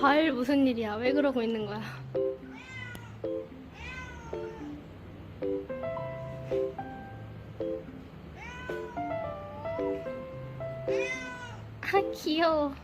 발 무슨 일이야? 왜 그러고 있는 거야? 아 귀여워.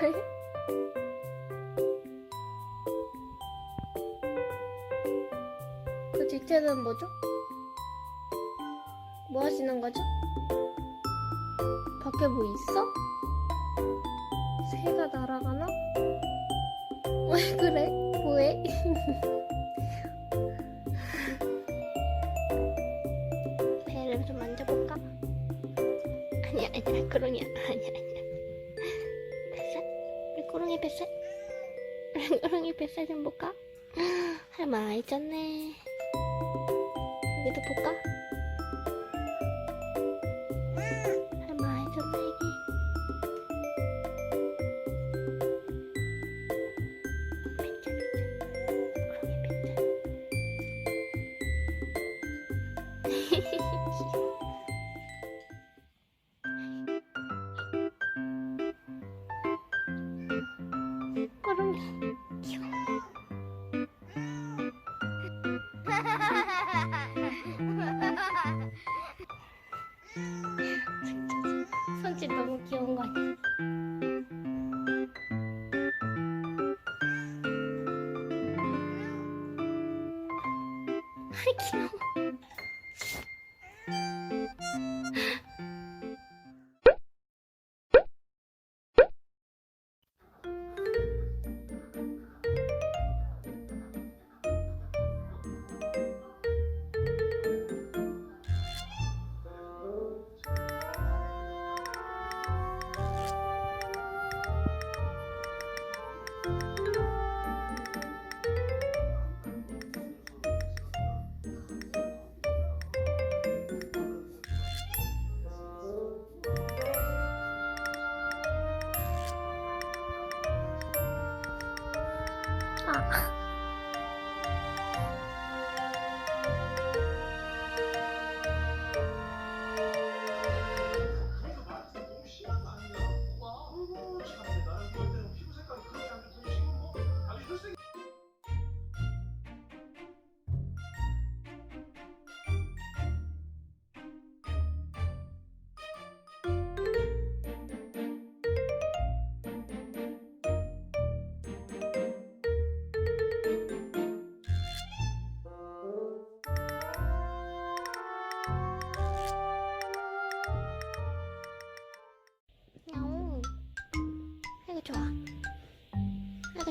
왜? 그 뒤태는 뭐죠? 뭐 하시는 거죠? 밖에 뭐 있어? 새가 날아가나? 왜 그래? 뭐해? 배를 좀 만져볼까? 아니야 아니야 그러냐 아니야 아니야? 꾸렁이 뱃살? 꾸렁이 뱃살 좀 볼까? 할 많이 쪘네 여기도 볼까? 꾸렁이 귀여워 손짓 너무 귀여운 거 아니야? 아 이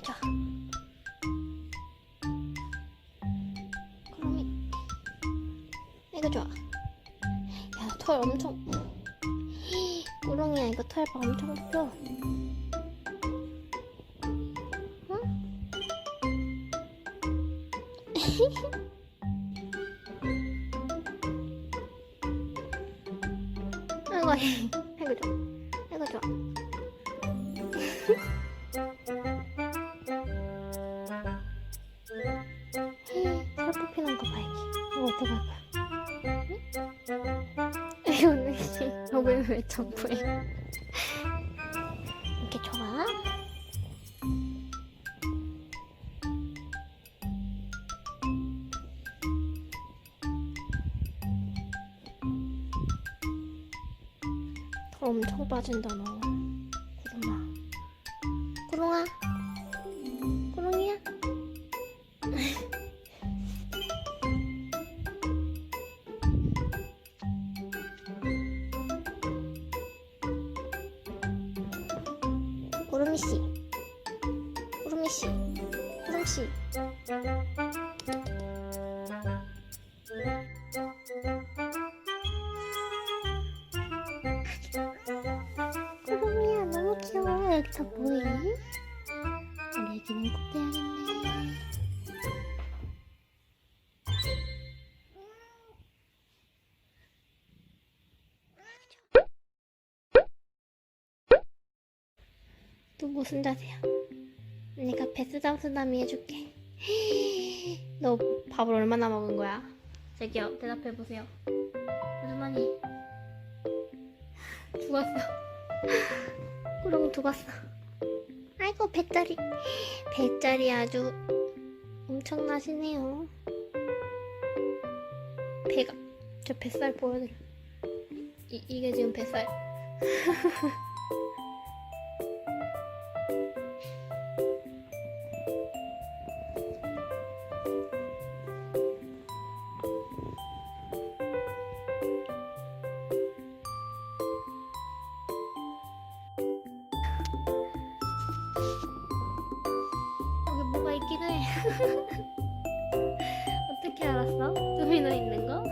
좋아. 그럼이. 아이고 좋아. 야, 털 엄청. 우렁이야, 이거 털 봐, 엄청 뽑혀. 응? 아이고, 아이고 좋 이거? 이거는 씨, 여기는 왜 점프해? 이렇게 좋아? 털 엄청 빠진다 너. 구름이 씨. 구름이 씨. 구름 씨. 또 무슨 자세야? 내가 베스담 쓰담이 해줄게. 너 밥을 얼마나 먹은 거야? 저기요, 대답해 보세요. 아주머니. 죽었어. 꾸렁 죽었어. 아이고 배짜리. 배짜리 아주 엄청나시네요. 배가 저 뱃살 보여드려. 이, 이게 지금 뱃살. 어떻게 알았어? 도미노 있는 거?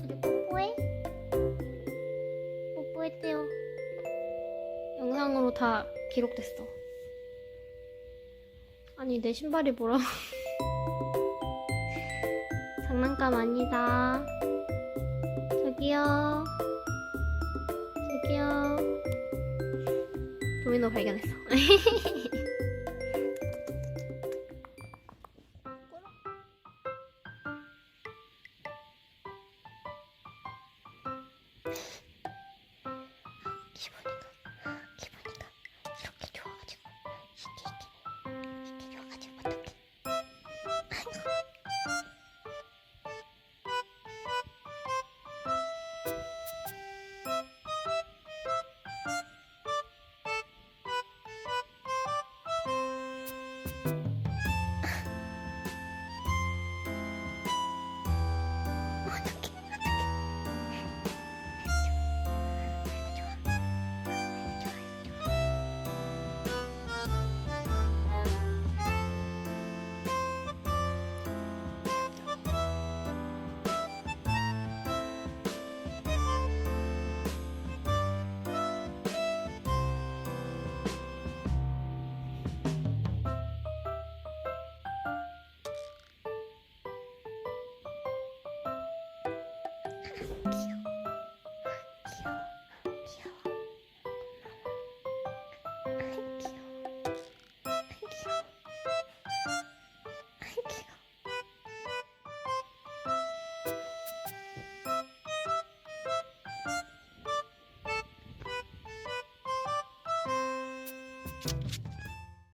둘이 뽀뽀해? 뽀뽀했대요. 영상으로 다 기록됐어. 아니 내 신발이 뭐라? 장난감 아니다. 저기요. 저기요. 도미노 발견했어. 귀여